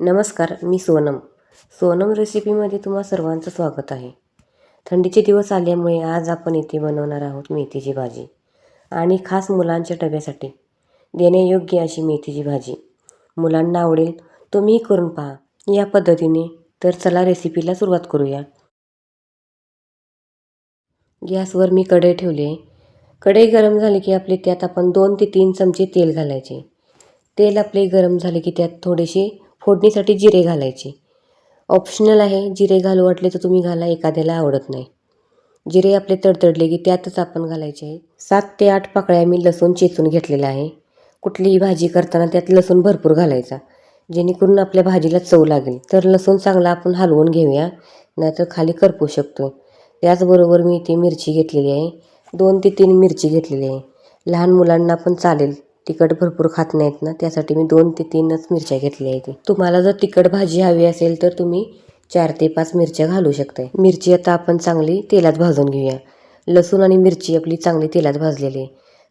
नमस्कार मी सोनम. सोनम रेसिपीमध्ये तुम्हा सर्वांचं स्वागत आहे. थंडीचे दिवस आल्यामुळे आज आपण इथे बनवणार आहोत मेथीची भाजी आणि खास मुलांच्या डब्यासाठी. देण्यायोग्य अशी मेथीची भाजी. मुलांना आवडेल तुम्ही करून पहा. या पद्धतीने तर चला रेसिपीला सुरुवात करूया. गॅसवर मी कढई ठेवली आहे. कढई गरम झाली की आपले त्यात आपण दोन ते तीन चमचे तेल घालायचे. तेल आपले गरम झाले की त्यात थोडेसे फोडणीसाठी जिरे घालायचे. ऑप्शनल आहे जिरे घालू वाटले तर तुम्ही घाला एखाद्याला आवडत नाही. जिरे आपले तडतडले की त्यातच आपण घालायचे आहे. सात ते आठ पाकळ्या मी लसूण चेचून घेतलेला आहे. कुठलीही भाजी करताना त्यात लसूण भरपूर घालायचा. जेणेकरून आपल्या भाजीला चव लागेल. तर लसूण चांगला आपण हलवून घेऊया नाहीतर खाली करपू शकतो त्याचबरोबर मी इथे मिरची घेतलेली आहे. दोन ते तीन मिरची घेतलेली आहे. लहान मुलांना पण चालेल. तिखट भरपूर खात नाहीत ना त्यासाठी मी दोन ते तीनच मिरच्या घेतल्या आहेत. तुम्हाला जर तिखट भाजी हवी असेल तर तुम्ही चार ते पाच मिरच्या घालू शकताय. मिरची आता आपण चांगली तेलात भाजून घेऊया. लसूण आणि मिरची आपली चांगली तेलात भाजलेली आहे.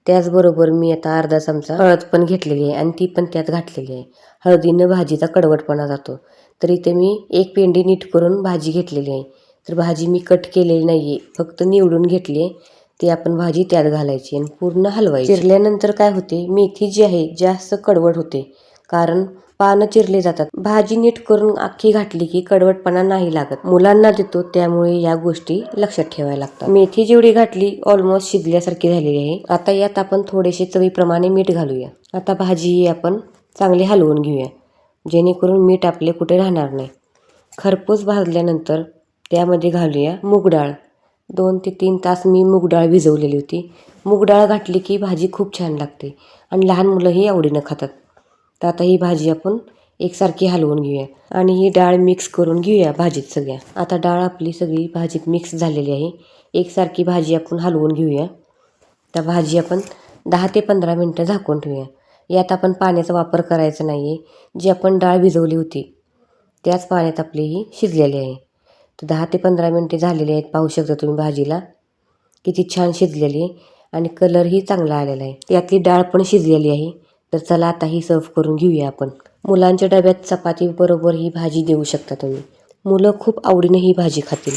त्याचबरोबर मी आता अर्धा चमचा हळद पण घेतलेली आहे आणि ती पण त्यात घातलेली आहे. हळदीनं भाजीचा कडवटपणा जातो. तर इथे मी एक पेंडी नीट करून भाजी घेतलेली आहे. तर भाजी मी कट केलेली नाही आहे फक्त निवडून घेतली आहे. ती आपण भाजी त्यात घालायची आणि पूर्ण हलवायची. चिरल्यानंतर काय होते? मेथी जी आहे जास्त कडवट होते. कारण पानं चिरले जातात. भाजी नीट करून अख्खी घातली की कडवटपणा नाही लागत. मुलांना देतो त्यामुळे या गोष्टी लक्षात ठेवायला लागतात. मेथी जेवढी घातली ऑलमोस्ट शिजल्यासारखी झालेली आहे. आता यात आपण थोडेसे चवीप्रमाणे मीठ घालूया. आता भाजी ही आपण चांगली हलवून घेऊया. जेणेकरून मीठ आपले कुठे राहणार नाही. खरपूस भाजल्यानंतर त्यामध्ये घालूया मूग डाळ. दोन ते तीन तास मी मूग डाळ भिजवलेली होती. मूग डाळ घातली की भाजी खूप छान लागते आणि लहान मुलंही आवडीनं खातात. तर आता ही भाजी आपण एकसारखी हलवून घेऊया आणि ही डाळ मिक्स करून घेऊया भाजीत सगळ्या. आता डाळ आपली सगळी भाजीत मिक्स झालेली आहे. एकसारखी भाजी आपण हलवून घेऊया. तर भाजी आपण दहा ते पंधरा मिनटं झाकून ठेवूया. यात आपण पाण्याचा वापर करायचा नाही आहे जी आपण डाळ भिजवली होती त्याच पाण्यात आपली ही शिजलेली आहे. तर दहा ते पंधरा मिनटे झालेली आहेत पाहू शकता तुम्ही भाजीला. किती छान शिजलेली आहे आणि कलरही चांगला आलेला आहे. यातली डाळ पण शिजलेली आहे. तर चला आता ही सर्व करून घेऊया आपण. मुलांच्या डब्यात चपाती बरोबर ही भाजी देऊ शकता तुम्ही. मुलं खूप आवडीने ही भाजी खातील.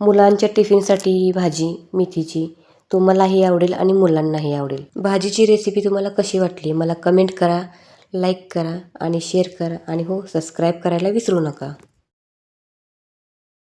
मुलांच्या टिफिनसाठी ही भाजी मेथीची तुम्हालाही आवडेल आणि मुलांनाही आवडेल. भाजीची रेसिपी तुम्हाला कशी वाटली? मला कमेंट करा लाईक करा आणि शेअर करा. आणि हो सबस्क्राईब करायला विसरू नका.